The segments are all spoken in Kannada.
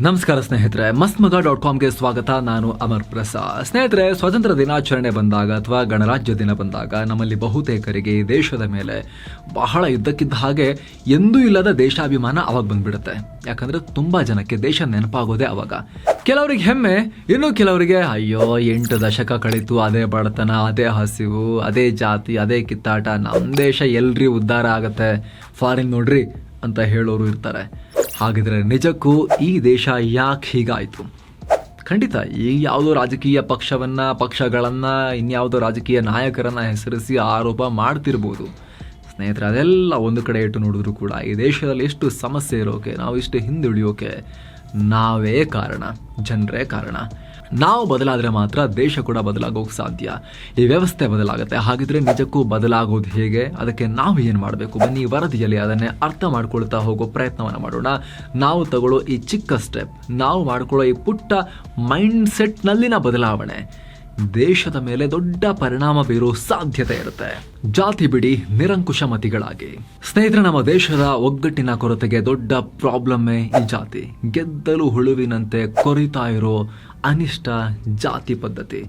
ನಮಸ್ಕಾರ ಸ್ನೇಹಿತರೆ ಮಸ್ತ್ ಮಗ ಡಾಟ್ ಕಾಮ್ಗೆ ಸ್ವಾಗತ. ನಾನು ಅಮರ್ ಪ್ರಸಾದ್. ಸ್ನೇಹಿತರೆ, ಸ್ವಾತಂತ್ರ್ಯ ದಿನಾಚರಣೆ ಬಂದಾಗ ಅಥವಾ ಗಣರಾಜ್ಯ ದಿನ ಬಂದಾಗ ನಮ್ಮಲ್ಲಿ ಬಹುತೇಕರಿಗೆ ದೇಶದ ಮೇಲೆ ಬಹಳ ಇದ್ದಕ್ಕಿದ್ದ ಹಾಗೆ ಎಂದೂ ಇಲ್ಲದ ದೇಶಾಭಿಮಾನ ಅವಾಗ ಬಂದ್ಬಿಡುತ್ತೆ. ಯಾಕಂದ್ರೆ ತುಂಬಾ ಜನಕ್ಕೆ ದೇಶ ನೆನಪಾಗೋದೇ ಅವಾಗ. ಕೆಲವರಿಗೆ ಹೆಮ್ಮೆ, ಇನ್ನು ಕೆಲವರಿಗೆ, ಅಯ್ಯೋ, ಎಂಟು ದಶಕ ಕಳೀತು, ಅದೇ ಬಡತನ, ಅದೇ ಹಸಿವು, ಅದೇ ಜಾತಿ, ಅದೇ ಕಿತ್ತಾಟ ನಮ್ಮ ದೇಶ ಎಲ್ರಿ ಉದ್ಧಾರ ಆಗತ್ತೆ, ಫಾರಿನ್ ನೋಡ್ರಿ ಅಂತ ಹೇಳೋರು ಇರ್ತಾರೆ. ಹಾಗಿದ್ರೆ ನಿಜಕ್ಕೂ ಈ ದೇಶ ಯಾಕೆ ಹೀಗಾಯಿತು? ಖಂಡಿತ, ಈ ಯಾವುದೋ ರಾಜಕೀಯ ಪಕ್ಷವನ್ನ, ಪಕ್ಷಗಳನ್ನ, ಇನ್ಯಾವುದೋ ರಾಜಕೀಯ ನಾಯಕರನ್ನ ಹೆಸರಿಸಿ ಆರೋಪ ಮಾಡ್ತಿರ್ಬೋದು. ಸ್ನೇಹಿತರೆ, ಅದೆಲ್ಲ ಒಂದು ಕಡೆ ಇಟ್ಟು ನೋಡಿದ್ರು ಕೂಡ ಈ ದೇಶದಲ್ಲಿ ಎಷ್ಟು ಸಮಸ್ಯೆ ಇರೋಕೆ ನಾವು ಇಷ್ಟು ಹಿಂದುಳಿಯೋಕೆ ನಾವೇ ಕಾರಣ, ಜನರೇ ಕಾರಣ. ನಾವು ಬದಲಾದರೆ ಮಾತ್ರ ದೇಶ ಕೂಡ ಬದಲಾಗೋಕೆ ಸಾಧ್ಯ. ಈ ವ್ಯವಸ್ಥೆ ಬದಲಾಗುತ್ತೆ. ಹಾಗಿದ್ರೆ ನಿಜಕ್ಕೂ ಬದಲಾಗೋದು ಹೇಗೆ? ಅದಕ್ಕೆ ನಾವು ಏನು ಮಾಡಬೇಕು? ಬನ್ನಿ, ವರದಿಯಲ್ಲಿ ಅದನ್ನೇ ಅರ್ಥ ಮಾಡ್ಕೊಳ್ತಾ ಹೋಗೋ ಪ್ರಯತ್ನವನ್ನು ಮಾಡೋಣ. ನಾವು ತಗೊಳ್ಳೋ ಈ ಚಿಕ್ಕ ಸ್ಟೆಪ್ ನಾವು ಮಾಡ್ಕೊಳ್ಳೋ ಈ ಪುಟ್ಟ ಮೈಂಡ್ ಸೆಟ್ನಲ್ಲಿನ ಬದಲಾವಣೆ. ದೇಶದ ಮೇಲೆ ದೊಡ್ಡ ಪರಿಣಾಮ ಬೀರೋ ಸಾಧ್ಯತೆ ಇರುತ್ತೆ. ಜಾತಿ ಬಿಡಿ ನಿರಂಕುಶ ಮತಿಗಳಾಗಿ. ಸ್ನೇಹಿತರೆ, ನಮ್ಮ ದೇಶದ ಒಗ್ಗಟ್ಟಿನ ಕೊರತೆಗೆ ದೊಡ್ಡ ಪ್ರಾಬ್ಲಮ್ಮೇ ಈ ಜಾತಿ. ಗೆದ್ದಲು ಹುಳುವಿನಂತೆ ಕೊರಿತಾ ಇರೋ ಅನಿಷ್ಟ ಜಾತಿ ಪದ್ಧತಿ.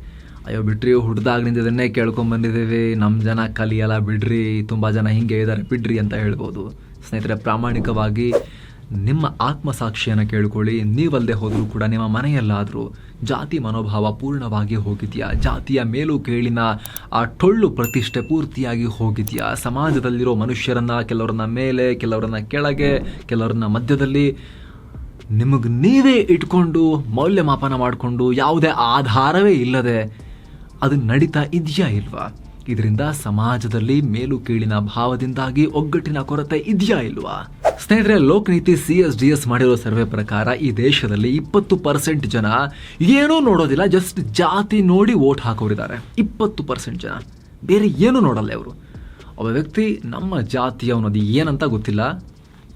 ಅಯ್ಯೋ ಬಿಡ್ರಿ ಹುಡ್ದಾಗ್ನಿಂದ ಇದನ್ನೇ ಕೇಳ್ಕೊಂಡ್ ಬಂದಿದ್ದೀವಿ. ನಮ್ಮ ಜನ ಕಲಿಯಲ್ಲ, ಬಿಡ್ರಿ. ತುಂಬಾ ಜನ ಹಿಂಗೆ ಇದ್ದಾರೆ ಬಿಡ್ರಿ ಅಂತ ಹೇಳ್ಬೋದು. ಸ್ನೇಹಿತರೆ, ಪ್ರಾಮಾಣಿಕವಾಗಿ ನಿಮ್ಮ ಆತ್ಮಸಾಕ್ಷಿಯನ್ನು ಕೇಳಿಕೊಳ್ಳಿ. ನೀವಲ್ಲದೆ ಹೋದರೂ ಕೂಡ ನಿಮ್ಮ ಮನೆಯಲ್ಲಾದರೂ ಜಾತಿ ಮನೋಭಾವ ಪೂರ್ಣವಾಗಿ ಹೋಗಿದೆಯಾ? ಜಾತಿಯ ಮೇಲೂ ಕೇಳಿನ ಆ ಟೊಳ್ಳು ಪ್ರತಿಷ್ಠೆ ಪೂರ್ತಿಯಾಗಿ ಹೋಗಿದೆಯಾ? ಸಮಾಜದಲ್ಲಿರೋ ಮನುಷ್ಯರನ್ನ, ಕೆಲವರನ್ನ ಮೇಲೆ, ಕೆಲವರನ್ನ ಕೆಳಗೆ, ಕೆಲವರನ್ನ ಮಧ್ಯದಲ್ಲಿ ನಿಮಗೆ ನೀವೇ ಇಟ್ಕೊಂಡು ಮೌಲ್ಯಮಾಪನ ಮಾಡಿಕೊಂಡು ಯಾವುದೇ ಆಧಾರವೇ ಇಲ್ಲದೆ ಅದು ನಡೀತಾ ಇದೆಯಾ ಇಲ್ವಾ? ಇದರಿಂದ ಸಮಾಜದಲ್ಲಿ ಮೇಲು ಕೀಳಿನ ಭಾವದಿಂದಾಗಿ ಒಗ್ಗಟ್ಟಿನ ಕೊರತೆ ಇದೆಯಾ ಇಲ್ವಾ? ಸ್ನೇಹಿತರೆ, Lokniti C S D S ಮಾಡಿರೋ ಸರ್ವೆ ಪ್ರಕಾರ ಈ ದೇಶದಲ್ಲಿ ಇಪ್ಪತ್ತು ಪರ್ಸೆಂಟ್ ಜನ ಏನೂ ನೋಡೋದಿಲ್ಲ ಜಸ್ಟ್ ಜಾತಿ ನೋಡಿ ವೋಟ್ ಹಾಕೋರಿದ್ದಾರೆ. ಇಪ್ಪತ್ತು ಪರ್ಸೆಂಟ್ ಜನ. ಬೇರೆ ಏನೂ ನೋಡಲ್ಲ ಇವರು. ಒಬ್ಬ ವ್ಯಕ್ತಿ ನಮ್ಮ ಜಾತಿ ಅವನದು ಏನಂತ ಗೊತ್ತಿಲ್ಲ,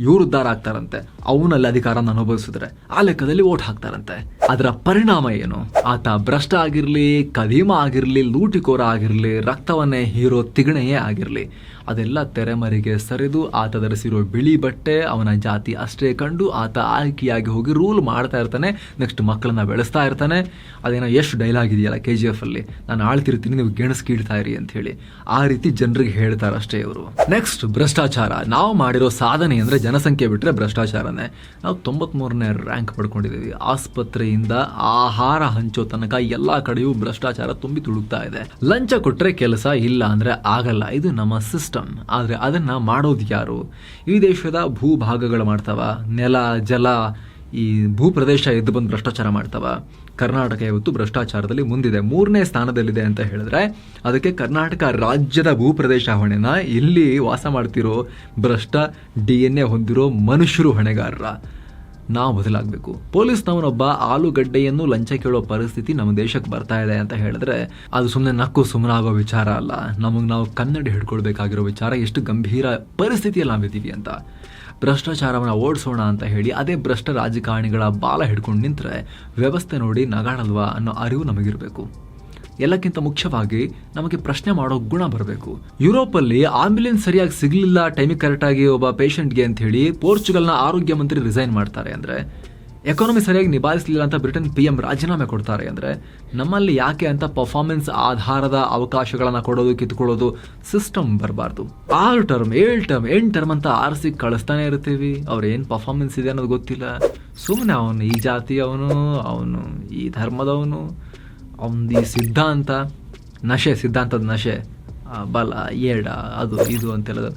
ಇವರು ಉದ್ಧಾರ ಆಗ್ತಾರಂತೆ. ಅವನಲ್ಲಿ ಅಧಿಕಾರನ ಅನುಭವಿಸಿದ್ರೆ ಆ ಲೆಕ್ಕದಲ್ಲಿ ವೋಟ್ ಹಾಕ್ತಾರಂತೆ. ಅದರ ಪರಿಣಾಮ ಏನು? ಆತ ಭ್ರಷ್ಟ ಆಗಿರಲಿ, ಕದೀಮ ಆಗಿರಲಿ, ಲೂಟಿಕೋರ ಆಗಿರಲಿ, ರಕ್ತವನ್ನೇ ಹೀರೋ ತಿಗಣೆಯೇ ಆಗಿರಲಿ. ಅದೆಲ್ಲ ತೆರೆಮರೆಗೆ ಸರಿದು ಆತ ಧರಿಸಿರೋ ಬಿಳಿ ಬಟ್ಟೆ, ಅವನ ಜಾತಿ ಅಷ್ಟೇ ಕಂಡು ಆತ ಆಯ್ಕೆಯಾಗಿ ಹೋಗಿ ರೂಲ್ ಮಾಡ್ತಾ ಇರ್ತಾನೆ, ನೆಕ್ಸ್ಟ್ ಮಕ್ಕಳನ್ನ ಬೆಳೆಸ್ತಾ ಇರ್ತಾನೆ. ಅದೇನೋ ಎಷ್ಟು ಡೈಲಾಗ್ ಇದೆಯಲ್ಲ ಕೆ ಜಿ ಎಫ್ ಅಲ್ಲಿ? ನಾನು ಆಳ್ತಿರ್ತೀನಿ, ನೀವು ಗೆಣಸ್ಕೀಳ್ತಾ ಇರಿ ಅಂತ ಹೇಳಿ. ಆ ರೀತಿ ಜನರಿಗೆ ಹೇಳ್ತಾರೆ ಅಷ್ಟೇ ಇವರು. ನೆಕ್ಸ್ಟ್ ಭ್ರಷ್ಟಾಚಾರ. ನಾವು ಮಾಡಿರೋ ಸಾಧನೆ ಅಂದ್ರೆ ಜನಸಂಖ್ಯೆ ಬಿಟ್ರೆ ಭ್ರಷ್ಟಾಚಾರನೇ. ನಾವು ತೊಂಬತ್ಮೂರನೇ ರ್ಯಾಂಕ್ ಪಡ್ಕೊಂಡಿದ್ದೀವಿ. ಆಸ್ಪತ್ರೆಯಿಂದ ಆಹಾರ ಹಂಚೋ ತನಕ ಎಲ್ಲಾ ಕಡೆಯೂ ಭ್ರಷ್ಟಾಚಾರ ತುಂಬಿ ತುಳುಕ್ತಾ ಇದೆ. ಲಂಚ ಕೊಟ್ಟರೆ ಕೆಲಸ ಇಲ್ಲ ಅಂದ್ರೆ ಆಗಲ್ಲ. ಇದು ನಮ್ಮ ಸಿಸ್ಟಮ್. ಆದ್ರೆ ಅದನ್ನ ಮಾಡೋದು ಯಾರು? ಈ ದೇಶದ ಭೂಭಾಗಗಳು ಮಾಡ್ತಾವ. ನೆಲ, ಜಲ, ಈ ಭೂಪ್ರದೇಶ ಎದ್ದು ಬಂದು ಭ್ರಷ್ಟಾಚಾರ ಮಾಡ್ತಾವ. ಕರ್ನಾಟಕ ಇವತ್ತು ಭ್ರಷ್ಟಾಚಾರದಲ್ಲಿ ಮುಂದಿದೆ. ಮೂರನೇ ಸ್ಥಾನದಲ್ಲಿದೆ ಅಂತ ಹೇಳಿದ್ರೆ ಅದಕ್ಕೆ ಕರ್ನಾಟಕ ರಾಜ್ಯದ ಭೂಪ್ರದೇಶ ಹೊಣೆನ ಇಲ್ಲಿ ವಾಸ ಮಾಡ್ತಿರೋ ಭ್ರಷ್ಟ ಡಿ ಎನ್ ಎ ಹೊಂದಿರೋ ಮನುಷ್ಯರು ಹೊಣೆಗಾರರ. ನಾವು ಬದಲಾಗಬೇಕು. ಪೊಲೀಸ್ನವನೊಬ್ಬ ಆಲೂಗಡ್ಡೆಯನ್ನು ಲಂಚ ಕೇಳೋ ಪರಿಸ್ಥಿತಿ ನಮ್ಮ ದೇಶಕ್ಕೆ ಬರ್ತಾ ಇದೆ ಅಂತ ಹೇಳಿದ್ರೆ ಅದು ಸುಮ್ಮನೆ ನಕ್ಕು ಸುಮ್ಮನಾಗೋ ವಿಚಾರ ಅಲ್ಲ. ನಮಗೆ ನಾವು ಕನ್ನಡಿ ಹಿಡ್ಕೊಳ್ಬೇಕಾಗಿರೋ ವಿಚಾರ, ಎಷ್ಟು ಗಂಭೀರ ಪರಿಸ್ಥಿತಿಯಲ್ಲಿ ನಾವಿದ್ದೀವಿ ಅಂತ. ಭ್ರಷ್ಟಾಚಾರವನ್ನು ಓಡಿಸೋಣ ಅಂತ ಹೇಳಿ ಅದೇ ಭ್ರಷ್ಟ ರಾಜಕಾರಣಿಗಳ ಬಾಲ ಹಿಡ್ಕೊಂಡು ನಿಂತರೆ ವ್ಯವಸ್ಥೆ ನೋಡಿ ನಗಾಡಲ್ವಾ ಅನ್ನೋ ಅರಿವು ನಮಗಿರಬೇಕು. ಎಲ್ಲಕ್ಕಿಂತ ಮುಖ್ಯವಾಗಿ ನಮಗೆ ಪ್ರಶ್ನೆ ಮಾಡೋ ಗುಣ ಬರಬೇಕು. ಯುರೋಪಲ್ಲಿ ಆಂಬ್ಯುಲೆನ್ಸ್ ಸರಿಯಾಗಿ ಸಿಗಲಿಲ್ಲ, ಟೈಮಿಗೆ ಕರೆಕ್ಟಾಗಿ ಒಬ್ಬ ಪೇಷಂಟ್ಗೆ ಅಂತ ಹೇಳಿ ಪೋರ್ಚುಗಲ್ನ ಆರೋಗ್ಯ ಮಂತ್ರಿ ರಿಸೈನ್ ಮಾಡ್ತಾರೆ ಅಂದ್ರೆ ಎಕಾನಮಿ ಸರಿಯಾಗಿ ನಿಭಾಯಿಸಲಿಲ್ಲ ಅಂತ ಬ್ರಿಟನ್ ಪಿ ಎಂ ರಾಜೀನಾಮೆ ಕೊಡ್ತಾರೆ ಅಂದ್ರೆ, ನಮ್ಮಲ್ಲಿ ಯಾಕೆ ಅಂತ ಪರ್ಫಾರ್ಮೆನ್ಸ್ ಆಧಾರದ ಅವಕಾಶಗಳನ್ನ ಕೊಡೋದು, ಕಿತ್ಕೊಳ್ಳೋದು ಸಿಸ್ಟಮ್ ಬರಬಾರ್ದು. ಆರು ಟರ್ಮ್ ಏಳು ಟರ್ಮ್ ಎಂಟು ಟರ್ಮ್ ಅಂತ ಆರಿಸಿ ಕಳಿಸ್ತಾನೆ ಇರ್ತೀವಿ. ಅವ್ರ ಏನು ಪರ್ಫಾರ್ಮೆನ್ಸ್ ಇದೆ ಅನ್ನೋದು ಗೊತ್ತಿಲ್ಲ. ಸುಮ್ಮನೆ ಅವನು ಈ ಜಾತಿ ಅವನು ಅವನು ಈ ಧರ್ಮದವನು ಅವನದು ಈ ಸಿದ್ಧಾಂತ ನಶೆ ಸಿದ್ಧಾಂತದ ನಶೆ ಬಲ, ಏಡ, ಅದು, ಇದು ಅಂತೆಲ್ಲ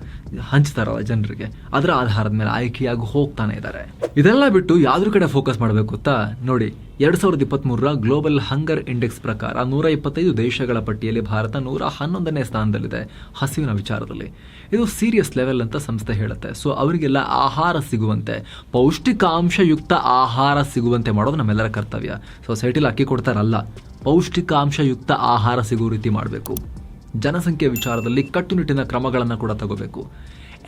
ಹಂಚ್ತಾರಲ್ಲ ಜನರಿಗೆ. ಅದರ ಆಧಾರದ ಮೇಲೆ ಆಯ್ಕೆಯಾಗಿ ಹೋಗ್ತಾನೆ ಇದ್ದಾರೆ ಇದೆಲ್ಲ ಬಿಟ್ಟು ಯಾವ್ದ್ರ ಕಡೆ ಫೋಕಸ್ ಮಾಡಬೇಕು ಗೊತ್ತಾ? ನೋಡಿ, ಎರಡ್ ಸಾವಿರದ ಇಪ್ಪತ್ಮೂರರ ಗ್ಲೋಬಲ್ ಹಂಗರ್ ಇಂಡೆಕ್ಸ್ ಪ್ರಕಾರ ನೂರ ಇಪ್ಪತ್ತೈದು ದೇಶಗಳ ಪಟ್ಟಿಯಲ್ಲಿ ಭಾರತ ನೂರ ಹನ್ನೊಂದನೇ ಸ್ಥಾನದಲ್ಲಿದೆ ಹಸಿವಿನ ವಿಚಾರದಲ್ಲಿ. ಇದು ಸೀರಿಯಸ್ ಲೆವೆಲ್ ಅಂತ ಸಂಸ್ಥೆ ಹೇಳುತ್ತೆ. ಸೊ ಅವರಿಗೆಲ್ಲ ಆಹಾರ ಸಿಗುವಂತೆ, ಪೌಷ್ಟಿಕಾಂಶಯುಕ್ತ ಆಹಾರ ಸಿಗುವಂತೆ ಮಾಡೋದು ನಮ್ಮೆಲ್ಲರ ಕರ್ತವ್ಯ. ಸೊಸೈಟಿಲಿ ಅಕ್ಕಿ ಕೊಡ್ತಾರಲ್ಲ, ಪೌಷ್ಟಿಕಾಂಶಯುಕ್ತ ಆಹಾರ ಸಿಗುವ ರೀತಿ ಮಾಡಬೇಕು. ಜನಸಂಖ್ಯೆ ವಿಚಾರದಲ್ಲಿ ಕಟ್ಟುನಿಟ್ಟಿನ ಕ್ರಮಗಳನ್ನು ಕೂಡ ತಗೋಬೇಕು.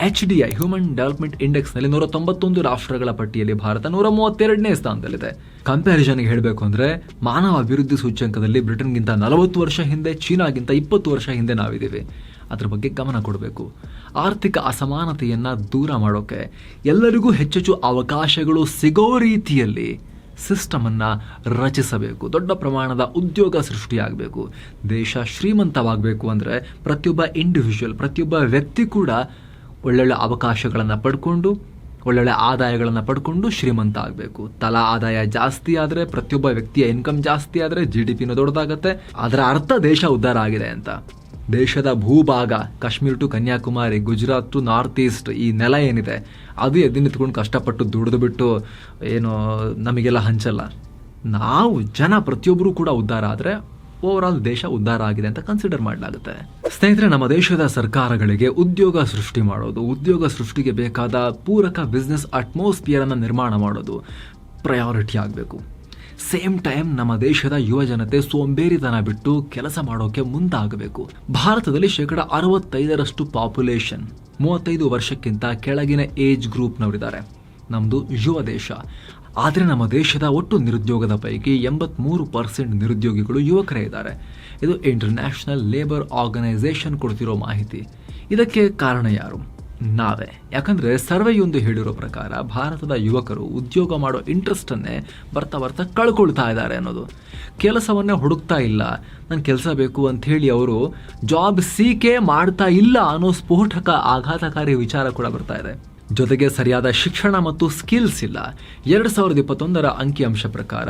H D I human development ಇಂಡೆಕ್ಸ್ನಲ್ಲಿ ನೂರ ತೊಂಬತ್ತೊಂದು ರಾಷ್ಟ್ರಗಳ ಪಟ್ಟಿಯಲ್ಲಿ ಭಾರತ ನೂರ ಮೂವತ್ತೆರಡನೇ ಸ್ಥಾನದಲ್ಲಿದೆ. ಕಂಪ್ಯಾರಿಸನ್ಗೆ ಹೇಳಬೇಕು ಅಂದರೆ, ಮಾನವ ಅಭಿವೃದ್ಧಿ ಸೂಚ್ಯಂಕದಲ್ಲಿ ಬ್ರಿಟನ್ಗಿಂತ ನಲವತ್ತು ವರ್ಷ ಹಿಂದೆ, ಚೀನಾಗಿಂತ ಇಪ್ಪತ್ತು ವರ್ಷ ಹಿಂದೆ ನಾವಿದ್ದೀವಿ. ಅದ್ರ ಬಗ್ಗೆ ಗಮನ ಕೊಡಬೇಕು. ಆರ್ಥಿಕ ಅಸಮಾನತೆಯನ್ನು ದೂರ ಮಾಡೋಕೆ ಎಲ್ಲರಿಗೂ ಹೆಚ್ಚೆಚ್ಚು ಅವಕಾಶಗಳು ಸಿಗೋ ರೀತಿಯಲ್ಲಿ ಸಿಸ್ಟಮನ್ನು ರಚಿಸಬೇಕು. ದೊಡ್ಡ ಪ್ರಮಾಣದ ಉದ್ಯೋಗ ಸೃಷ್ಟಿಯಾಗಬೇಕು. ದೇಶ ಶ್ರೀಮಂತವಾಗಬೇಕು ಅಂದರೆ ಪ್ರತಿಯೊಬ್ಬ ಇಂಡಿವಿಜುವಲ್ ಪ್ರತಿಯೊಬ್ಬ ವ್ಯಕ್ತಿ ಕೂಡ ಒಳ್ಳೊಳ್ಳೆ ಅವಕಾಶಗಳನ್ನು ಪಡ್ಕೊಂಡು, ಒಳ್ಳೊಳ್ಳೆ ಆದಾಯಗಳನ್ನು ಪಡ್ಕೊಂಡು ಶ್ರೀಮಂತ ಆಗಬೇಕು. ತಲಾ ಆದಾಯ ಜಾಸ್ತಿ ಆದರೆ ಪ್ರತಿಯೊಬ್ಬ ವ್ಯಕ್ತಿಯ ಇನ್ಕಮ್ ಜಾಸ್ತಿ ಆದರೆ ಜಿ ಡಿ ಪಿನೂ ದೊಡ್ಡದಾಗತ್ತೆ. ಅದರ ಅರ್ಥ ದೇಶ ಉದ್ಧಾರ ಆಗಿದೆ ಅಂತ. ದೇಶದ ಭೂಭಾಗ, Kashmir to Kanyakumari, Gujarat to north east ಈ ನೆಲ ಏನಿದೆ, ಅದು ಎದ್ದು ನಿಂತ್ಕೊಂಡು ಕಷ್ಟಪಟ್ಟು ದುಡಿದು ಬಿಟ್ಟು ಏನು ನಮಗೆಲ್ಲ ಹಂಚಲ್ಲ. ನಾವು ಜನ ಪ್ರತಿಯೊಬ್ಬರು ಕೂಡ ಉದ್ಧಾರ ಆದರೆ ಓವರ್ ದೇಶ ಉದ್ಧಾರ ಆಗಿದೆ ಅಂತ ಕನ್ಸಿಡರ್ ಮಾಡಲಾಗುತ್ತೆ. ಸ್ನೇಹಿತರೆ, ನಮ್ಮ ದೇಶದ ಸರ್ಕಾರಗಳಿಗೆ ಉದ್ಯೋಗ ಸೃಷ್ಟಿ ಮಾಡೋದು, ಉದ್ಯೋಗ ಸೃಷ್ಟಿಗೆ ಬೇಕಾದ ಪೂರಕ ಬಿಸ್ನೆಸ್ ಅಟ್ಮಾಸ್ಫಿಯರನ್ನು ನಿರ್ಮಾಣ ಮಾಡೋದು ಪ್ರಯಾರಿಟಿ ಆಗಬೇಕು. ಸೇಮ್ ಟೈಮ್ ನಮ್ಮ ದೇಶದ ಯುವ ಜನತೆ ಸೋಂಬೇರಿತನ ಬಿಟ್ಟು ಕೆಲಸ ಮಾಡೋಕೆ ಮುಂದಾಗಬೇಕು. ಭಾರತದಲ್ಲಿ ಶೇಕಡ ಅರವತ್ತೈದರಷ್ಟು ಪಾಪ್ಯುಲೇಷನ್ ಮೂವತ್ತೈದು ವರ್ಷಕ್ಕಿಂತ ಕೆಳಗಿನ ಏಜ್ ಗ್ರೂಪ್ನವರಿದ್ದಾರೆ ನಮ್ಮದು ಯುವ ದೇಶ. ಆದರೆ ನಮ್ಮ ದೇಶದ ಒಟ್ಟು ನಿರುದ್ಯೋಗದ ಪೈಕಿ ಎಂಬತ್ಮೂರು ಪರ್ಸೆಂಟ್ ನಿರುದ್ಯೋಗಿಗಳು ಯುವಕರೇ ಇದ್ದಾರೆ. ಇದು ಇಂಟರ್ನ್ಯಾಷನಲ್ ಲೇಬರ್ ಆರ್ಗನೈಸೇಷನ್ ಕೊಡ್ತಿರೋ ಮಾಹಿತಿ. ಇದಕ್ಕೆ ಕಾರಣ ಯಾರು? ನಾವೇ. ಯಾಕಂದರೆ ಸರ್ವೆಯೊಂದು ಹೇಳಿರೋ ಪ್ರಕಾರ ಭಾರತದ ಯುವಕರು ಉದ್ಯೋಗ ಮಾಡೋ ಇಂಟ್ರೆಸ್ಟನ್ನೇ ಬರ್ತಾ ಬರ್ತಾ ಕಳ್ಕೊಳ್ತಾ ಇದ್ದಾರೆ ಅನ್ನೋದು. ಕೆಲಸವನ್ನೇ ಹುಡುಕ್ತಾ ಇಲ್ಲ. ನನ್ನ ಕೆಲಸ ಬೇಕು ಅಂತ ಹೇಳಿ ಅವರು ಜಾಬ್ ಸೀಕೆ ಮಾಡ್ತಾ ಇಲ್ಲ ಅನ್ನೋ ಸ್ಫೋಟಕ ಆಘಾತಕಾರಿ ವಿಚಾರ ಕೂಡ ಬರ್ತಾ ಇದೆ. ಜೊತೆಗೆ ಸರಿಯಾದ ಶಿಕ್ಷಣ ಮತ್ತು ಸ್ಕಿಲ್ಸ್ ಇಲ್ಲ. ಎರಡು ಸಾವಿರದ ಇಪ್ಪತ್ತೊಂದರ ಅಂಕಿಅಂಶ ಪ್ರಕಾರ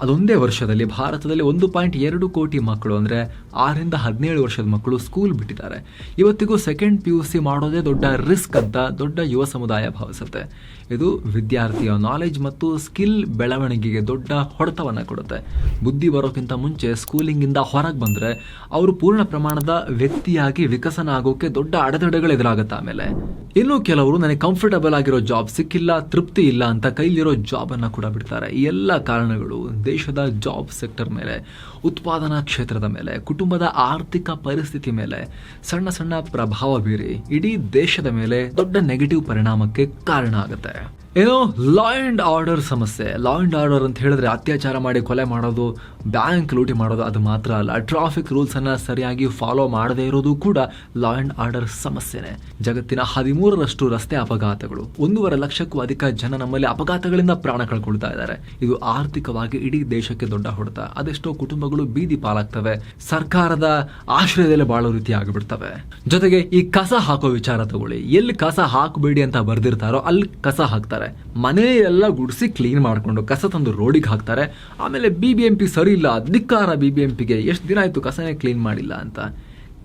ಅದೊಂದೇ ವರ್ಷದಲ್ಲಿ ಭಾರತದಲ್ಲಿ ಒಂದು ಪಾಯಿಂಟ್ ಎರಡು ಕೋಟಿ ಮಕ್ಕಳು ಅಂದರೆ ಆರರಿಂದ ಹದಿನೇಳು ವರ್ಷದ ಮಕ್ಕಳು ಸ್ಕೂಲ್ ಬಿಟ್ಟಿದ್ದಾರೆ. ಇವತ್ತಿಗೂ ಸೆಕೆಂಡ್ ಪಿ ಯು ಸಿ ಮಾಡೋದೇ ದೊಡ್ಡ ರಿಸ್ಕ್ ಅಂತ ದೊಡ್ಡ ಯುವ ಸಮುದಾಯ ಭಾವಿಸುತ್ತೆ. ಇದು ವಿದ್ಯಾರ್ಥಿಯ ನಾಲೆಜ್ ಮತ್ತು ಸ್ಕಿಲ್ ಬೆಳವಣಿಗೆಗೆ ದೊಡ್ಡ ಹೊಡೆತವನ್ನು ಕೊಡುತ್ತೆ. ಬುದ್ಧಿ ಬರೋಕ್ಕಿಂತ ಮುಂಚೆ ಸ್ಕೂಲಿಂಗಿಂದ ಹೊರಗೆ ಬಂದರೆ ಅವರು ಪೂರ್ಣ ಪ್ರಮಾಣದ ವ್ಯಕ್ತಿಯಾಗಿ ವಿಕಸನ ಆಗೋಕ್ಕೆ ದೊಡ್ಡ ಅಡೆತಡೆಗಳು ಎದುರಾಗುತ್ತೆ ಆಮೇಲೆ. ಇನ್ನು ಕೆಲವರು ನನಗೆ ಕಂಫರ್ಟಬಲ್ ಆಗಿರೋ ಜಾಬ್ ಸಿಕ್ಕಿಲ್ಲ, ತೃಪ್ತಿ ಇಲ್ಲ ಅಂತ ಕೈಲಿರೋ ಜಾಬ್ ಅನ್ನ ಕೂಡ ಬಿಡ್ತಾರೆ. ಈ ಎಲ್ಲ ಕಾರಣಗಳು ದೇಶದ ಜಾಬ್ ಸೆಕ್ಟರ್ ಮೇಲೆ, ಉತ್ಪಾದನಾ ಕ್ಷೇತ್ರದ ಮೇಲೆ ಕುಟುಂಬದ ಆರ್ಥಿಕ ಪರಿಸ್ಥಿತಿ ಮೇಲೆ ಸಣ್ಣ ಸಣ್ಣ ಪ್ರಭಾವ ಬೀರಿ ಇಡೀ ದೇಶದ ಮೇಲೆ ದೊಡ್ಡ ನೆಗೆಟಿವ್ ಪರಿಣಾಮಕ್ಕೆ ಕಾರಣ ಆಗುತ್ತೆ. ಏನೋ ಲಾ ಆ್ಯಂಡ್ ಆರ್ಡರ್ ಸಮಸ್ಯೆ. ಲಾ ಆ್ಯಂಡ್ ಆರ್ಡರ್ ಅಂತ ಹೇಳಿದ್ರೆ ಅತ್ಯಾಚಾರ ಮಾಡಿ ಕೊಲೆ ಮಾಡೋದು ಬ್ಯಾಂಕ್ ಲೂಟಿ ಮಾಡೋದು ಅದು ಮಾತ್ರ ಅಲ್ಲ. ಟ್ರಾಫಿಕ್ ರೂಲ್ಸ್ ಅನ್ನ ಸರಿಯಾಗಿ ಫಾಲೋ ಮಾಡದೇ ಇರೋದು ಕೂಡ ಲಾ ಅಂಡ್ ಆರ್ಡರ್ ಸಮಸ್ಯೆನೆ. ಜಗತ್ತಿನ ಹದಿಮೂರರಷ್ಟು ರಸ್ತೆ ಅಪಘಾತಗಳು. ಒಂದೂವರೆ ಲಕ್ಷಕ್ಕೂ ಅಧಿಕ ಜನ ನಮ್ಮಲ್ಲಿ ಅಪಘಾತಗಳಿಂದ ಪ್ರಾಣ ಕಳ್ಕೊಳ್ತಾ ಇದ್ದಾರೆ. ಇದು ಆರ್ಥಿಕವಾಗಿ ಇಡೀ ದೇಶಕ್ಕೆ ದೊಡ್ಡ ಹೊಡೆತ. ಅದೆಷ್ಟೋ ಕುಟುಂಬಗಳು ಬೀದಿ ಪಾಲಾಗ್ತವೆ. ಸರ್ಕಾರದ ಆಶ್ರಯದಲ್ಲಿ ಬಾಳೋ ರೀತಿ ಆಗಿಬಿಡ್ತವೆ. ಜೊತೆಗೆ ಈ ಕಸ ಹಾಕೋ ವಿಚಾರ ತಗೊಳ್ಳಿ. ಎಲ್ಲಿ ಕಸ ಹಾಕಬೇಡಿ ಅಂತ ಬರ್ದಿರ್ತಾರೋ ಅಲ್ಲಿ ಕಸ ಹಾಕ್ತಾರೆ ಮನೆ ಎಲ್ಲ ಗುಡಿಸಿ ಕ್ಲೀನ್ ಮಾಡಿಕೊಂಡು ಕಸ ತಂದು ರೋಡಿಗೆ ಹಾಕ್ತಾರೆ. ಆಮೇಲೆ ಬಿ ಬಿ ಎಂ ಪಿ ಸರಿ ಇಲ್ಲ ಧಿಕ್ಕಾರ ಬಿ ಬಿ ಎಂ ಪಿಗೆ ಎಷ್ಟು ದಿನ ಆಯ್ತು ಕಸನೇ ಕ್ಲೀನ್ ಮಾಡಿಲ್ಲ ಅಂತ.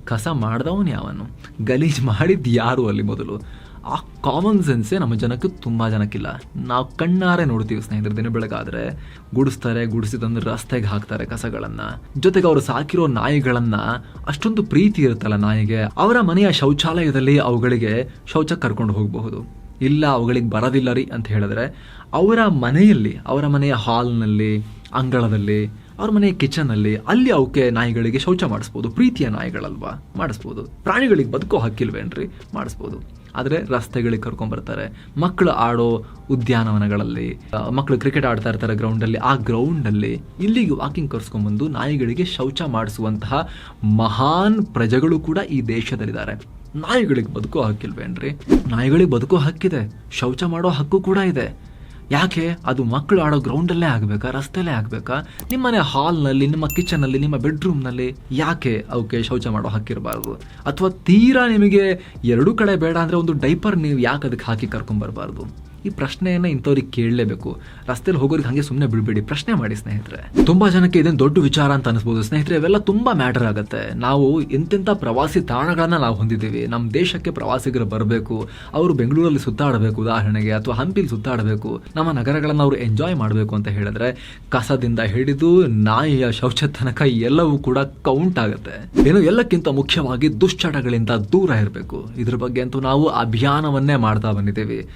ಕಸ ಮಾಡ್ದವನು ಯಾವನು? ಗಲೀಜ್ ಮಾಡಿದ್ದು ಯಾರು ಅಲ್ಲಿ ಮೊದಲು? ಆ ಕಾಮನ್ ಸೆನ್ಸೇ ನಮ್ಮ ಜನಕ್ಕೆ ತುಂಬ ಜನಕ್ಕಿಲ್ಲ. ನಾವು ಕಣ್ಣಾರೆ ನೋಡ್ತೀವಿ ಸ್ನೇಹಿತರೆ ದಿನ ಬೆಳಗಾದ್ರೆ. ಗುಡಿಸ್ತಾರೆ, ಗುಡಿಸಿ ತಂದು ರಸ್ತೆಗೆ ಹಾಕ್ತಾರೆ ಕಸಗಳನ್ನ. ಜೊತೆಗೆ ಅವರು ಸಾಕಿರೋ ನಾಯಿಗಳನ್ನು, ಅಷ್ಟೊಂದು ಪ್ರೀತಿ ಇರುತ್ತಲ್ಲ ನಾಯಿಗೆ. ಅವರ ಮನೆಯ ಶೌಚಾಲಯದಲ್ಲಿ ಅವುಗಳಿಗೆ ಶೌಚ ಕರ್ಕೊಂಡು ಹೋಗಬಹುದು. ಇಲ್ಲ, ಅವುಗಳಿಗೆ ಬರೋದಿಲ್ಲ ರೀ ಅಂತ ಹೇಳಿದ್ರೆ, ಅವರ ಮನೆಯಲ್ಲಿ, ಅವರ ಮನೆಯ ಹಾಲ್ನಲ್ಲಿ, ಅಂಗಳದಲ್ಲಿ, ಅವ್ರ ಮನೆಯ ಕಿಚನಲ್ಲಿ ಅಲ್ಲಿ ಅವಕ್ಕೆ ನಾಯಿಗಳಿಗೆ ಶೌಚ ಮಾಡಿಸ್ಬೋದು, ಪ್ರೀತಿಯ ನಾಯಿಗಳಲ್ವಾ, ಮಾಡಿಸ್ಬೋದು, ಪ್ರಾಣಿಗಳಿಗೆ ಬದುಕೋ ಹಕ್ಕಿಲ್ವೇನ್ರಿ, ಮಾಡಿಸ್ಬೋದು. ಆದರೆ ರಸ್ತೆಗಳಿಗೆ ಕರ್ಕೊಂಡ್ಬರ್ತಾರೆ ಮಕ್ಕಳು ಆಡೋ ಉದ್ಯಾನವನಗಳಲ್ಲಿ ಮಕ್ಕಳು ಕ್ರಿಕೆಟ್ ಆಡ್ತಾ ಇರ್ತಾರೆ ಗ್ರೌಂಡಲ್ಲಿ ಆ ಗ್ರೌಂಡಲ್ಲಿ ಇಲ್ಲಿಗೆ ವಾಕಿಂಗ್ ಕರ್ಸ್ಕೊಂಡ್ಬಂದು ನಾಯಿಗಳಿಗೆ ಶೌಚ ಮಾಡಿಸುವಂತಹ ಮಹಾನ್ ಪ್ರಜೆಗಳು ಕೂಡ ಈ ದೇಶದಲ್ಲಿದ್ದಾರೆ. ನಾಯಿಗಳಿಗೆ ಬದುಕೋ ಹಕ್ಕಿಲ್ವೇನ್ರಿ ನಾಯಿಗಳಿಗೆ ಬದುಕೋ ಹಕ್ಕಿದೆ. ಶೌಚ ಮಾಡೋ ಹಕ್ಕು ಕೂಡ ಇದೆ. ಯಾಕೆ? ಅದು ಮಕ್ಕಳು ಆಡೋ ಗ್ರೌಂಡಲ್ಲೇ ಆಗಬೇಕಾ? ರಸ್ತೆಯಲ್ಲೇ ಆಗಬೇಕಾ? ನಿಮ್ಮನೆ ಹಾಲ್ನಲ್ಲಿ, ನಿಮ್ಮ ಕಿಚನಲ್ಲಿ ನಿಮ್ಮ ಬೆಡ್ರೂಮ್ನಲ್ಲಿ ಯಾಕೆ ಅವಕ್ಕೆ ಶೌಚ ಮಾಡೋ ಹಕ್ಕಿರಬಾರ್ದು? ಅಥವಾ ತೀರಾ ನಿಮಗೆ ಎರಡೂ ಕಡೆ ಬೇಡ ಅಂದರೆ ಒಂದು ಡೈಪರ್ ನೀವು ಯಾಕೆ ಅದಕ್ಕೆ ಹಾಕಿ ಕರ್ಕೊಂಬರ್ಬಾರ್ದು? ಈ ಪ್ರಶ್ನೆಯನ್ನ ಇಂಥವ್ರಿಗೆ ಕೇಳಲೇಬೇಕು. ರಸ್ತೆಯಲ್ಲಿ ಹೋಗೋರಿಗೆ ಹಾಗೆ ಸುಮ್ಮನೆ ಬಿಡಬೇಡಿ. ಪ್ರಶ್ನೆ ಮಾಡಿ ಸ್ನೇಹಿತರೆ. ತುಂಬಾ ಜನಕ್ಕೆ ಇದೇನು ದೊಡ್ಡ ವಿಚಾರ ಅಂತ ಅನಿಸ್ಬೋದು. ಸ್ನೇಹಿತರೆ, ಇವೆಲ್ಲ ತುಂಬಾ ಮ್ಯಾಟರ್ ಆಗುತ್ತೆ. ನಾವು ಎಂತೆಂಥ ಪ್ರವಾಸಿ ತಾಣಗಳನ್ನ ನಾವು ಹೊಂದಿದ್ದೀವಿ. ನಮ್ಮ ದೇಶಕ್ಕೆ ಪ್ರವಾಸಿಗರು ಬರಬೇಕು. ಅವರು ಬೆಂಗಳೂರಲ್ಲಿ ಸುತ್ತಾಡಬೇಕು ಉದಾಹರಣೆಗೆ, ಅಥವಾ ಹಂಪಿಲಿ ಸುತ್ತಾಡಬೇಕು. ನಮ್ಮ ನಗರಗಳನ್ನು ಅವರು ಎಂಜಾಯ್ ಮಾಡಬೇಕು ಅಂತ ಹೇಳಿದ್ರೆ, ಕಸದಿಂದ ಹಿಡಿದು ನಾಯಿಯ ಶೌಚ ತನಕ ಎಲ್ಲವೂ ಕೂಡ ಕೌಂಟ್ ಆಗುತ್ತೆ. ಏನು ಎಲ್ಲಕ್ಕಿಂತ ಮುಖ್ಯವಾಗಿ ದುಶ್ಚಟಗಳಿಂದ ದೂರ ಇರಬೇಕು. ಇದ್ರ ಬಗ್ಗೆ ಅಂತೂ ನಾವು ಅಭಿಯಾನವನ್ನೇ ಮಾಡ್ತಾ ಬಂದಿದ್ದೀವಿ.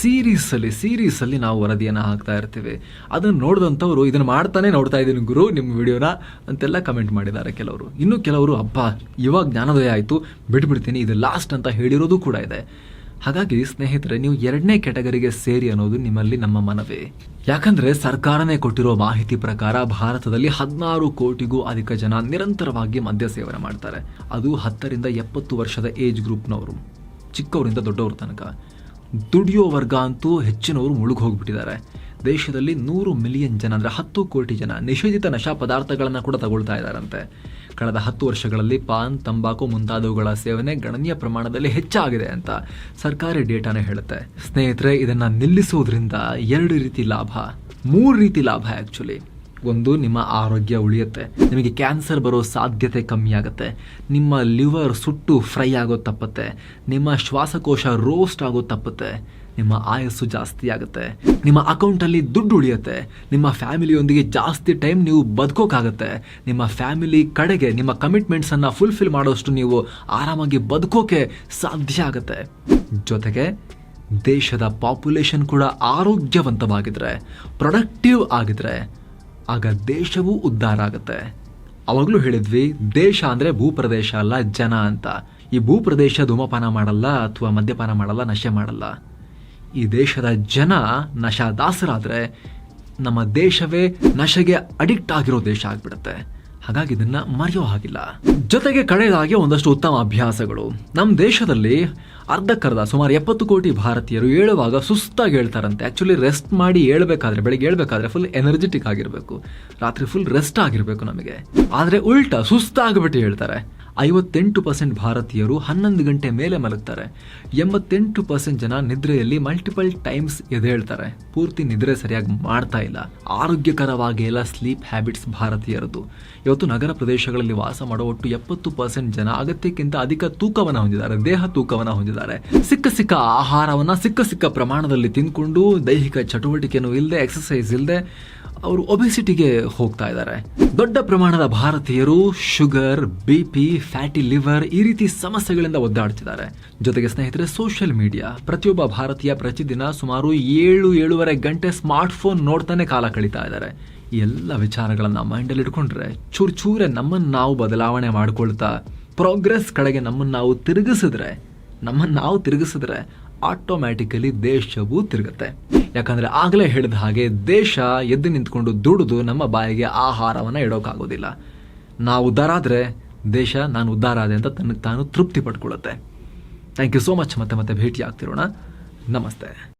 ಸೀರೀಸ್ ಅಲ್ಲಿ ಸೀರೀಸಲ್ಲಿ ನಾವು ವರದಿಯನ್ನು ಹಾಕ್ತಾ ಇರ್ತೀವಿ. ಅದನ್ನು ನೋಡಿದಂಥವ್ರು ಇದನ್ನು ಮಾಡ್ತಾನೆ ನೋಡ್ತಾ ಇದ್ದೀನಿ ಗುರು, ನಿಮ್ಮ ವಿಡಿಯೋನ ಅಂತೆಲ್ಲ ಕಮೆಂಟ್ ಮಾಡಿದ್ದಾರೆ ಕೆಲವರು. ಇನ್ನು ಕೆಲವರು ಹಬ್ಬ ಇವಾಗ ಜ್ಞಾನೋದಯ ಆಯಿತು, ಬಿಟ್ಬಿಡ್ತೀನಿ, ಇದು ಲಾಸ್ಟ್ ಅಂತ ಹೇಳಿರೋದು ಕೂಡ ಇದೆ. ಹಾಗಾಗಿ ಸ್ನೇಹಿತರೆ, ನೀವು ಎರಡನೇ ಕೆಟಗರಿಗೆ ಸೇರಿ ಅನ್ನೋದು ನಿಮ್ಮಲ್ಲಿ ನಮ್ಮ ಮನವೇ. ಯಾಕಂದ್ರೆ ಸರ್ಕಾರನೇ ಕೊಟ್ಟಿರೋ ಮಾಹಿತಿ ಪ್ರಕಾರ ಭಾರತದಲ್ಲಿ ಹದಿನಾರು ಕೋಟಿಗೂ ಅಧಿಕ ಜನ ನಿರಂತರವಾಗಿ ಮದ್ಯ ಸೇವನೆ ಮಾಡ್ತಾರೆ. ಅದು ಹತ್ತರಿಂದ ಎಪ್ಪತ್ತು ವರ್ಷದ ಏಜ್ ಗ್ರೂಪ್ನವರು ಚಿಕ್ಕವರಿಂದ ದೊಡ್ಡವ್ರ ತನಕ. ದುಡಿಯೋ ವರ್ಗ ಅಂತೂ ಹೆಚ್ಚಿನವರು ಮುಳುಗಿ ಹೋಗಿಬಿಟ್ಟಿದ್ದಾರೆ ದೇಶದಲ್ಲಿ ನೂರು ಮಿಲಿಯನ್ ಜನ ಅಂದರೆ ಹತ್ತು ಕೋಟಿ ಜನ ನಿಷೇಧಿತ ನಶಾ ಪದಾರ್ಥಗಳನ್ನು ಕೂಡ ತಗೊಳ್ತಾ ಇದ್ದಾರಂತೆ. ಕಳೆದ ಹತ್ತು ವರ್ಷಗಳಲ್ಲಿ ಪಾನ್, ತಂಬಾಕು ಮುಂತಾದವುಗಳ ಸೇವನೆ ಗಣನೀಯ ಪ್ರಮಾಣದಲ್ಲಿ ಹೆಚ್ಚಾಗಿದೆ ಅಂತ ಸರ್ಕಾರಿ ಡೇಟಾನೇ ಹೇಳುತ್ತೆ. ಸ್ನೇಹಿತರೆ, ಇದನ್ನು ನಿಲ್ಲಿಸುವುದರಿಂದ ಎರಡು ರೀತಿ ಲಾಭ, ಮೂರು ರೀತಿ ಲಾಭ ಆ್ಯಕ್ಚುಲಿ ಒಂದು ನಿಮ್ಮ ಆರೋಗ್ಯ ಉಳಿಯುತ್ತೆ. ನಿಮಗೆ ಕ್ಯಾನ್ಸರ್ ಬರೋ ಸಾಧ್ಯತೆ ಕಮ್ಮಿ ಆಗುತ್ತೆ. ನಿಮ್ಮ ಲಿವರ್ ಸುಟ್ಟು ಫ್ರೈ ಆಗೋ ತಪ್ಪುತ್ತೆ. ನಿಮ್ಮ ಶ್ವಾಸಕೋಶ ರೋಸ್ಟ್ ಆಗೋ ತಪ್ಪುತ್ತೆ. ನಿಮ್ಮ ಆಯಸ್ಸು ಜಾಸ್ತಿ ಆಗುತ್ತೆ. ನಿಮ್ಮ ಅಕೌಂಟಲ್ಲಿ ದುಡ್ಡು ಉಳಿಯುತ್ತೆ. ನಿಮ್ಮ ಫ್ಯಾಮಿಲಿಯೊಂದಿಗೆ ಜಾಸ್ತಿ ಟೈಮ್ ನೀವು ಬದುಕೋಕ್ಕಾಗತ್ತೆ ನಿಮ್ಮ ಫ್ಯಾಮಿಲಿ ಕಡೆಗೆ ನಿಮ್ಮ ಕಮಿಟ್ಮೆಂಟ್ಸನ್ನು ಫುಲ್ಫಿಲ್ ಮಾಡೋಷ್ಟು ನೀವು ಆರಾಮಾಗಿ ಬದುಕೋಕೆ ಸಾಧ್ಯ ಆಗುತ್ತೆ. ಜೊತೆಗೆ ದೇಶದ ಪಾಪ್ಯುಲೇಷನ್ ಕೂಡ ಆರೋಗ್ಯವಂತವಾಗಿದ್ರೆ, ಪ್ರೊಡಕ್ಟಿವ್ ಆಗಿದ್ರೆ ಆಗ ದೇಶವೂ ಉದ್ಧಾರ ಆಗುತ್ತೆ. ಅವಾಗಲೂ ಹೇಳಿದ್ವಿ, ದೇಶ ಅಂದರೆ ಭೂಪ್ರದೇಶ ಅಲ್ಲ, ಜನ ಅಂತ. ಈ ಭೂಪ್ರದೇಶ ಧೂಮಪಾನ ಮಾಡಲ್ಲ ಅಥವಾ ಮದ್ಯಪಾನ ಮಾಡಲ್ಲ, ನಶೆ ಮಾಡಲ್ಲ. ಈ ದೇಶದ ಜನ ನಶಾದಾಸರಾದರೆ ನಮ್ಮ ದೇಶವೇ ನಶೆಗೆ ಅಡಿಕ್ಟ್ ಆಗಿರೋ ದೇಶ ಆಗ್ಬಿಡುತ್ತೆ. ಹಾಗಾಗಿ ಇದನ್ನ ಮರೆಯೋ ಹಾಗಿಲ್ಲ. ಜೊತೆಗೆ ಕಡೆಯದಾಗಿ ಒಂದಷ್ಟು ಉತ್ತಮ ಅಭ್ಯಾಸಗಳು. ನಮ್ಮ ದೇಶದಲ್ಲಿ ಅರ್ಧಕ್ಕರ್ಧ ಸುಮಾರು ಎಪ್ಪತ್ತು ಕೋಟಿ ಭಾರತೀಯರು ಹೇಳುವಾಗ ಸುಸ್ತಾಗಿ ಹೇಳ್ತಾರಂತೆ. ಆ್ಯಕ್ಚುಲಿ ರೆಸ್ಟ್ ಮಾಡಿ ಹೇಳ್ಬೇಕಾದ್ರೆ ಬೆಳಿಗ್ಗೆ ಹೇಳ್ಬೇಕಾದ್ರೆ ಫುಲ್ ಎನರ್ಜೆಟಿಕ್ ಆಗಿರಬೇಕು. ರಾತ್ರಿ ಫುಲ್ ರೆಸ್ಟ್ ಆಗಿರಬೇಕು ನಮಗೆ. ಆದರೆ ಉಲ್ಟಾ ಸುಸ್ತಾಗ್ಬಿಟ್ಟು ಹೇಳ್ತಾರೆ. ಐವತ್ತೆಂಟು ಪರ್ಸೆಂಟ್ ಭಾರತೀಯರು ಹನ್ನೊಂದು ಗಂಟೆ ಮೇಲೆ ಮಲಗ್ತಾರೆ. ಎಂಬತ್ತೆಂಟು ಪರ್ಸೆಂಟ್ ಜನ ನಿದ್ರೆಯಲ್ಲಿ ಮಲ್ಟಿಪಲ್ ಟೈಮ್ಸ್ ಎದ್ದೇಳ್ತಾರೆ. ಪೂರ್ತಿ ನಿದ್ರೆ ಸರಿಯಾಗಿ ಮಾಡ್ತಾ ಇಲ್ಲ. ಆರೋಗ್ಯಕರವಾಗಿ ಎಲ್ಲ ಸ್ಲೀಪ್ ಹ್ಯಾಬಿಟ್ಸ್ ಭಾರತೀಯರದ್ದು ಇವತ್ತು ನಗರ ಪ್ರದೇಶಗಳಲ್ಲಿ ವಾಸ ಮಾಡೋ ಒಟ್ಟು ಎಪ್ಪತ್ತು ಪರ್ಸೆಂಟ್ ಜನ ಅಗತ್ಯಕ್ಕಿಂತ ಅಧಿಕ ತೂಕವನ್ನು ಹೊಂದಿದ್ದಾರೆ. ದೇಹ ತೂಕವನ್ನು ಹೊಂದಿದ್ದಾರೆ. ಸಿಕ್ಕ ಸಿಕ್ಕ ಆಹಾರವನ್ನು ಸಿಕ್ಕ ಸಿಕ್ಕ ಪ್ರಮಾಣದಲ್ಲಿ ತಿಂದ್ಕೊಂಡು ದೈಹಿಕ ಚಟುವಟಿಕೆನೂ ಇಲ್ಲದೆ ಎಕ್ಸಸೈಸ್ ಇಲ್ಲದೆ ಅವರು ಒಬೆಸಿಟಿಗೆ ಹೋಗ್ತಾ ಇದ್ದಾರೆ. ದೊಡ್ಡ ಪ್ರಮಾಣದ ಭಾರತೀಯರು sugar B P fatty liver ಈ ರೀತಿ ಸಮಸ್ಯೆಗಳಿಂದ ಒದ್ದಾಡ್ತಿದ್ದಾರೆ. ಜೊತೆಗೆ ಸ್ನೇಹಿತರೆ ಸೋಷಿಯಲ್ ಮೀಡಿಯಾ ಪ್ರತಿಯೊಬ್ಬ ಭಾರತೀಯ ಪ್ರತಿದಿನ ಸುಮಾರು ಏಳು, ಏಳುವರೆ ಗಂಟೆ ಸ್ಮಾರ್ಟ್ ಫೋನ್ ನೋಡ್ತಾನೆ ಕಾಲ ಕಳೀತಾ ಇದ್ದಾರೆ. ಎಲ್ಲ ವಿಚಾರಗಳನ್ನ ಮೈಂಡಲ್ಲಿ ಇಟ್ಕೊಂಡ್ರೆ ಚೂರ್ ಚೂರೇ ನಮ್ಮನ್ನು ನಾವು ಬದಲಾವಣೆ ಮಾಡ್ಕೊಳ್ತಾ ಪ್ರೋಗ್ರೆಸ್ ಕಡೆಗೆ ನಮ್ಮನ್ನು ನಾವು ತಿರುಗಿಸಿದ್ರೆ, ನಮ್ಮನ್ನು ನಾವು ತಿರುಗಿಸಿದ್ರೆ ಆಟೋಮ್ಯಾಟಿಕಲಿ ದೇಶವೂ ತಿರುಗುತ್ತೆ. ಯಾಕಂದ್ರೆ ಆಗಲೇ ಹೇಳಿದ ಹಾಗೆ ದೇಶ ಎದ್ದು ನಿಂತ್ಕೊಂಡು ದುಡಿದು ನಮ್ಮ ಬಾಯಿಗೆ ಆಹಾರವನ್ನು ಇಡೋಕ್ಕಾಗೋದಿಲ್ಲ ನಾವು ಉದ್ಧಾರ ಆದರೆ ದೇಶ ನಾನು ಉದ್ಧಾರ ಆದೆ ಅಂತ ತನಗೆ ತಾನು ತೃಪ್ತಿ ಪಡ್ಕೊಳ್ಳುತ್ತೆ. ಥ್ಯಾಂಕ್ ಯು ಸೋ ಮಚ್ ಮತ್ತೆ ಮತ್ತೆ ಭೇಟಿ ಆಗ್ತಿರೋಣ ನಮಸ್ತೆ.